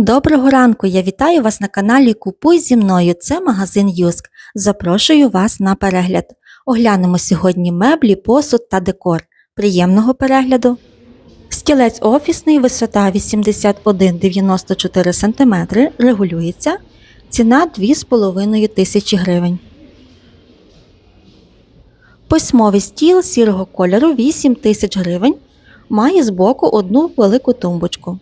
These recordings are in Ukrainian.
Доброго ранку! Я вітаю вас на каналі Купуй зі мною. Це магазин Юск. Запрошую вас на перегляд. Оглянемо сьогодні меблі, посуд та декор. Приємного перегляду! Стілець офісний, висота 81,94 см, регулюється. Ціна 2,5 тисячі гривень. Письмовий стіл сірого кольору 8 тисяч гривень. Має збоку одну велику тумбочку.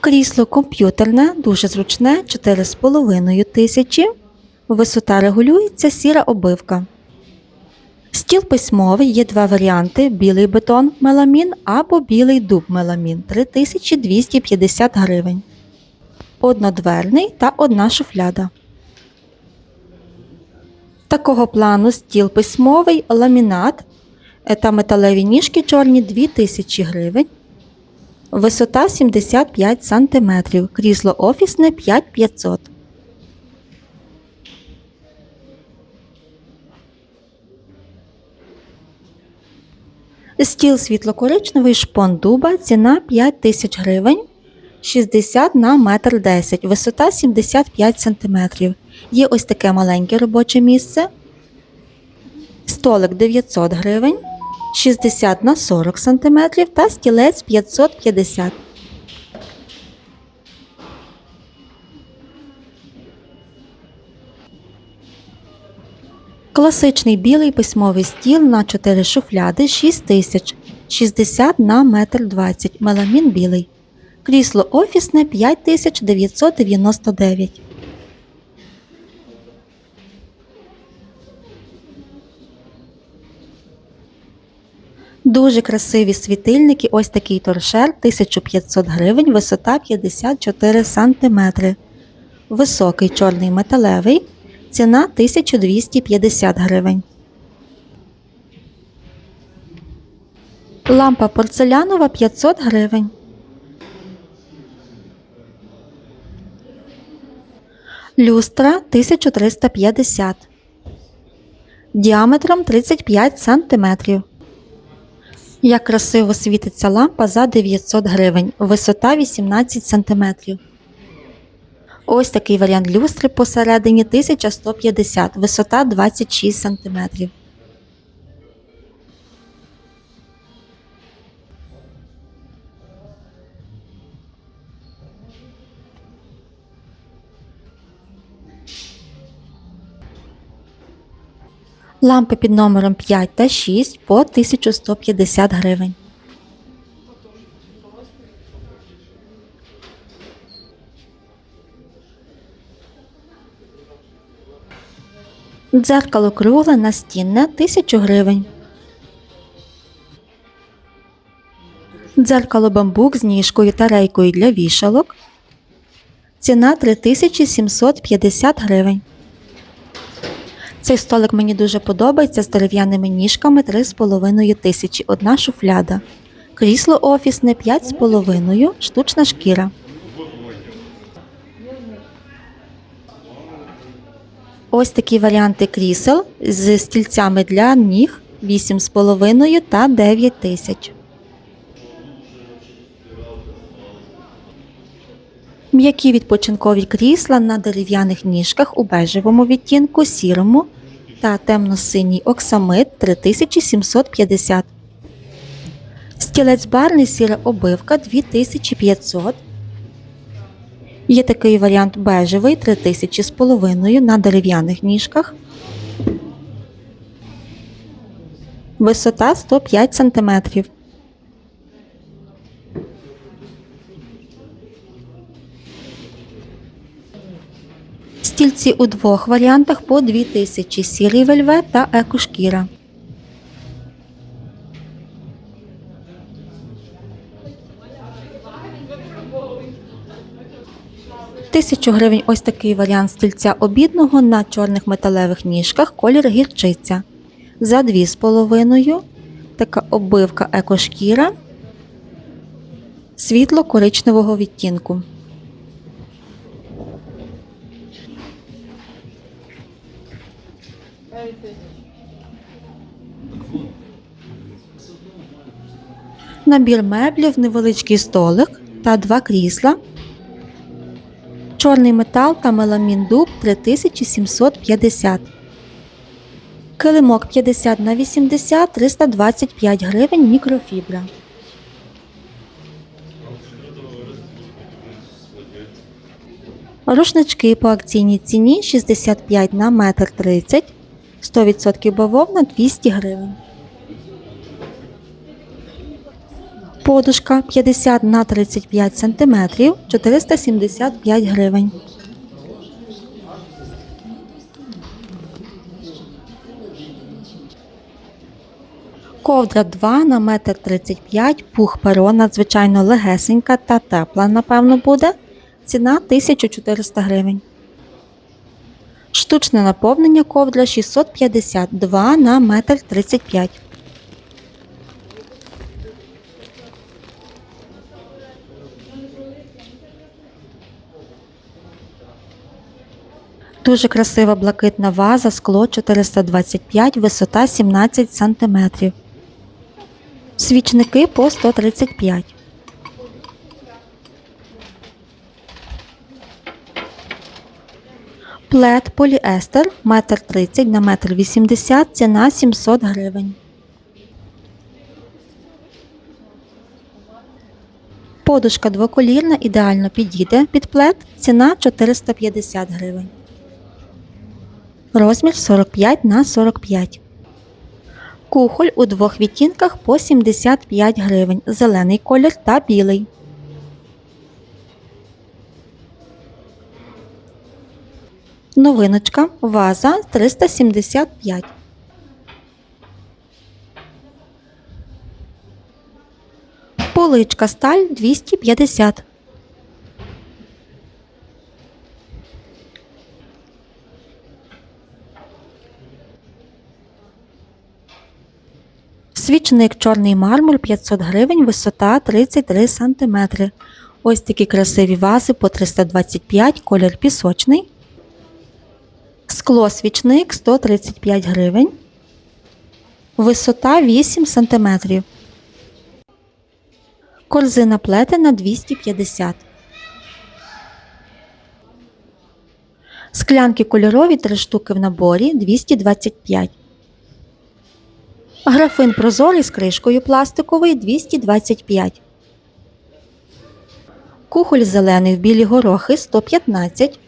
Крісло комп'ютерне, дуже зручне, 4,5 тисячі. Висота регулюється, сіра обивка. Стіл письмовий є два варіанти: білий бетон меламін або білий дуб меламін 3250 гривень. Однодверний та одна шуфляда. Такого плану стіл письмовий, ламінат е, та металеві ніжки чорні 2000 гривень. Висота 75 см. Крісло офісне 5500. Стіл світло-коричневий шпон дуба. Ціна 5 тисяч гривень. 60 на метр 10. Висота 75 см. Є ось таке маленьке робоче місце. Столик 900 гривень. 60 на 40 см та стілець 550. Класичний білий письмовий стіл на 4 шуфляди 6 тисяч 60 на 1,20 м. Меламін білий. Крісло офісне 5999. Дуже красиві світильники. Ось такий торшер 1500 гривень, висота 54 см. Високий чорний металевий. Ціна 1250 гривень. Лампа порцелянова 500 гривень. Люстра 1350. Діаметром 35 сантиметрів. Як красиво світиться лампа за 900 гривень, висота 18 см. Ось такий варіант люстри посередині 1150, висота 26 см. Лампи під номером 5 та 6 по 1150 гривень. Дзеркало кругле настінне 1000 гривень. Дзеркало бамбук з ніжкою та рейкою для вішалок. Ціна 3750 гривень. Цей столик мені дуже подобається з дерев'яними ніжками 3,5 тисячі, одна шуфляда. Крісло офісне 5,5, штучна шкіра. Ось такі варіанти крісел з стільцями для ніг 8,5 та 9 тисяч. М'які відпочинкові крісла на дерев'яних ніжках у бежевому відтінку, сірому та темно-синій оксамит 3750. Стілець барний сіра обивка 2500. Є такий варіант бежевий 3000 з половиною на дерев'яних ніжках. Висота 105 см. Стільці у двох варіантах по 2000 сірий вельвет та екошкіра. Тисячу гривень ось такий варіант стільця обідного на чорних металевих ніжках, колір гірчиця. За 2,5 така оббивка екошкіра світло коричневого відтінку. Набір меблів, невеличкий столик та два крісла. Чорний метал та меламін дуб 3750. Килимок 50 на 80 325 гривень мікрофібра. Рушнички по акційній ціні 65 на метр 30, 100% бавовна 200 гривень. Подушка 50 на 35 см 475 гривень. Ковдра 2 на метр 35, пух перо надзвичайно легесенька та тепла, напевно, буде. Ціна 1400 гривень. Штучне наповнення ковдра 652 на метр 35. Дуже красива блакитна ваза, скло 425, висота 17 см. Свічники по 135. Плед поліестер 1,30 на 1,80 м, ціна 700 гривень. Подушка двоколірна ідеально підійде під плед, ціна 450 гривень. Розмір 45 на 45. Кухоль у двох відтінках по 75 гривень. Зелений колір та білий. Новиночка. Ваза 375. Поличка сталь 250. Свічник чорний мармур 500 гривень, висота 33 см. Ось такі красиві вази по 325, колір пісочний. Скло свічник 135 гривень. Висота 8 см. Корзина плетена 250. Склянки кольорові 3 штуки в наборі 225. Графин прозорий з кришкою пластиковий 225. Кухоль зелений в білі горохи 115.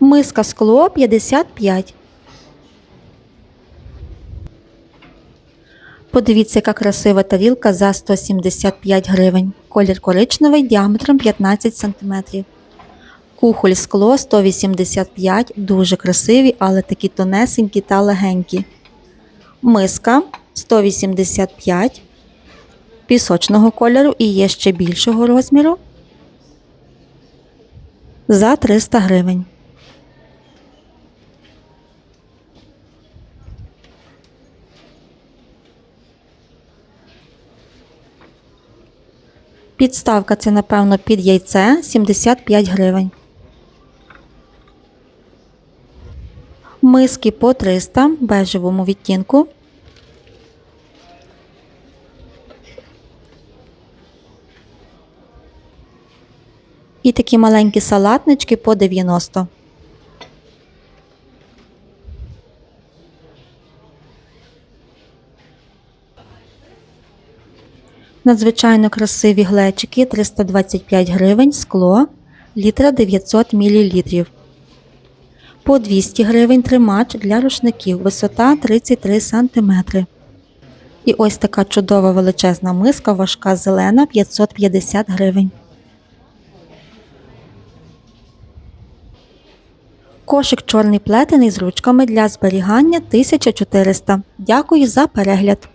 Миска скло 55. Подивіться, яка красива тарілка за 175 гривень. Колір коричневий діаметром 15 см. Кухоль скло 185, дуже красиві, але такі тонесенькі та легенькі. Миска 185 пісочного кольору і є ще більшого розміру. За 300 гривень. Підставка це, напевно, під яйце 75 гривень. Миски по 300 в бежевому відтінку. І такі маленькі салатнички по 90. Надзвичайно красиві глечики 325 гривень, скло, літра 900 мл. По 200 гривень тримач для рушників, висота 33 см. І ось така чудова величезна миска, важка зелена 550 гривень. Кошик чорний плетений з ручками для зберігання 1400. Дякую за перегляд.